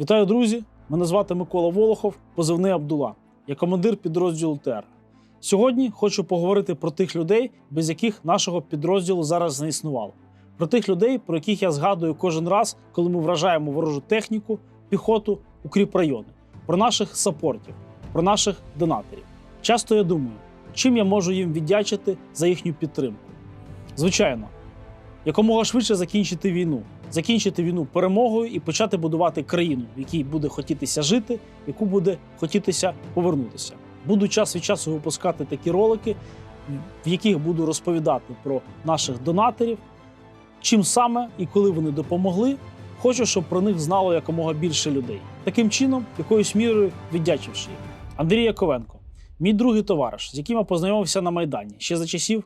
Вітаю, друзі! Мене звати Микола Волохов, позивний Абдула. Я командир підрозділу ТР. Сьогодні хочу поговорити про тих людей, без яких нашого підрозділу зараз не існувало. Про тих людей, про яких я згадую кожен раз, коли ми вражаємо ворожу техніку, піхоту, укріпрайони, про наших сапортів, про наших донаторів. Часто я думаю, чим я можу їм віддячити за їхню підтримку. Звичайно, якомога швидше закінчити війну, закінчити війну перемогою і почати будувати країну, в якій буде хотітися жити, яку буде хотітися повернутися. Буду час від часу випускати такі ролики, в яких буду розповідати про наших донаторів, чим саме і коли вони допомогли. Хочу, щоб про них знало якомога більше людей. Таким чином, якоюсь мірою віддячивши їх. Андрій Яковенко, мій другий товариш, з яким я познайомився на Майдані ще за часів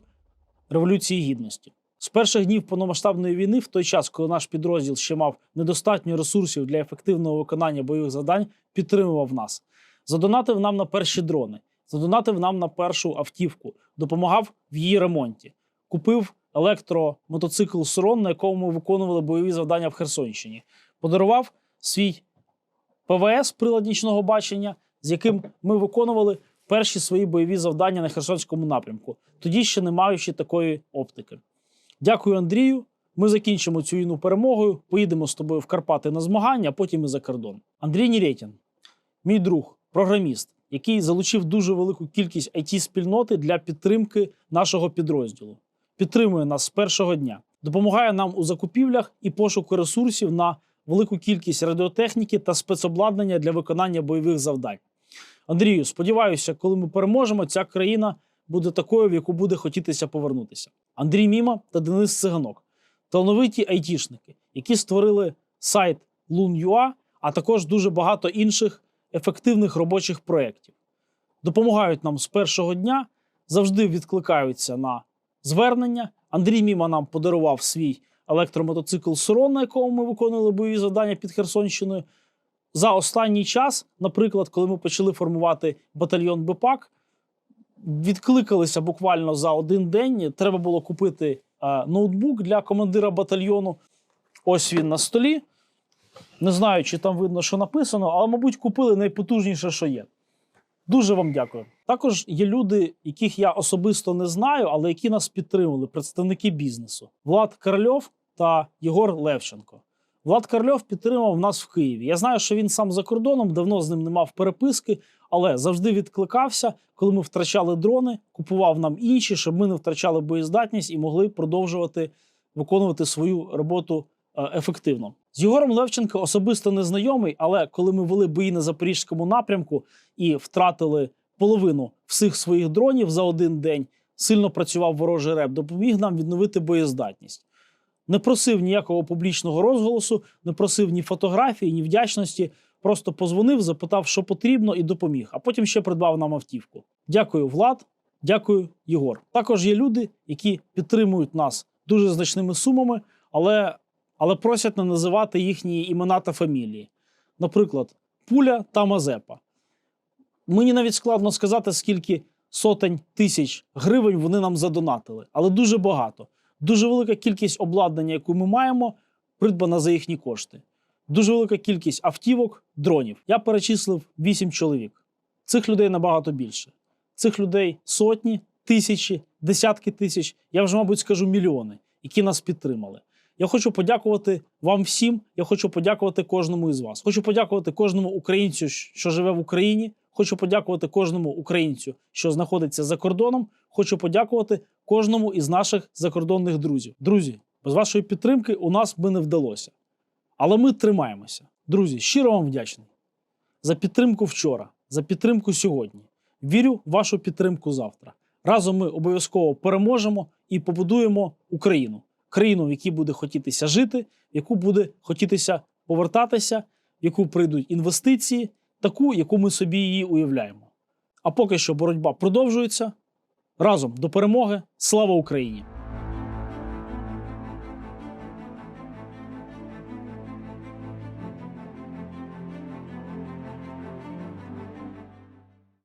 Революції Гідності. З перших днів повномасштабної війни, в той час, коли наш підрозділ ще мав недостатньо ресурсів для ефективного виконання бойових завдань, підтримував нас. Задонатив нам на перші дрони, задонатив нам на першу автівку, допомагав в її ремонті, купив електромотоцикл Сурон, на якому ми виконували бойові завдання в Херсонщині, подарував свій ПВС прилад нічного бачення, з яким ми виконували перші свої бойові завдання на Херсонському напрямку, тоді ще не маючи такої оптики. Дякую, Андрію. Ми закінчимо цю війну перемогою. Поїдемо з тобою в Карпати на змагання, а потім і за кордон. Андрій Нірєтін, мій друг, програміст, який залучив дуже велику кількість it спільноти для підтримки нашого підрозділу. Підтримує нас з першого дня, допомагає нам у закупівлях і пошуку ресурсів на велику кількість радіотехніки та спецобладнання для виконання бойових завдань. Андрію, сподіваюся, коли ми переможемо, ця країна буде такою, в яку буде хотітися повернутися. Андрій Міма та Денис Циганок талановиті айтішники, які створили сайт Loon.ua, а також дуже багато інших ефективних робочих проєктів. Допомагають нам з першого дня, завжди відкликаються на звернення. Андрій Міма нам подарував свій електромотоцикл Сурон, на якому ми виконували бойові завдання під Херсонщиною. За останній час, наприклад, коли ми почали формувати батальйон БПАК, відкликалися буквально за один день. Треба було купити е, ноутбук для командира батальйону. Ось він на столі. Не знаю, чи там видно, що написано, але, мабуть, купили найпотужніше, що є. Дуже вам дякую. Також є люди, яких я особисто не знаю, але які нас підтримували, представники бізнесу: Влад Карльов та Єгор Левченко. Влад Карльов підтримав нас в Києві. Я знаю, що він сам за кордоном, давно з ним не мав переписки, але завжди відкликався, коли ми втрачали дрони, купував нам інші, щоб ми не втрачали боєздатність і могли продовжувати виконувати свою роботу е, ефективно. З Єгором Левченко особисто не знайомий, але коли ми вели бої на запорізькому напрямку і втратили половину всіх своїх дронів за один день, сильно працював ворожий реп, допоміг нам відновити боєздатність. Не просив ніякого публічного розголосу, не просив ні фотографії, ні вдячності. Просто позвонив, запитав, що потрібно, і допоміг. А потім ще придбав нам автівку. Дякую, Влад, дякую, Єгор. Також є люди, які підтримують нас дуже значними сумами, але, але просять не називати їхні імена та фамілії. Наприклад, Пуля та Мазепа. Мені навіть складно сказати, скільки сотень тисяч гривень вони нам задонатили, але дуже багато. Дуже велика кількість обладнання, яку ми маємо, придбана за їхні кошти. Дуже велика кількість автівок, дронів. Я перечислив 8 чоловік. Цих людей набагато більше. Цих людей сотні, тисячі, десятки тисяч, я вже, мабуть, скажу мільйони, які нас підтримали. Я хочу подякувати вам всім. Я хочу подякувати кожному із вас. Хочу подякувати кожному українцю, що живе в Україні. Хочу подякувати кожному українцю, що знаходиться за кордоном. Хочу подякувати кожному із наших закордонних друзів. Друзі, без вашої підтримки у нас би не вдалося. Але ми тримаємося. Друзі, щиро вам вдячний за підтримку вчора, за підтримку сьогодні. Вірю в вашу підтримку завтра. Разом ми обов'язково переможемо і побудуємо Україну. Країну, в якій буде хотітися жити, в яку буде хотітися повертатися, в яку прийдуть інвестиції, таку, яку ми собі її уявляємо. А поки що боротьба продовжується. Разом до перемоги. Слава Україні!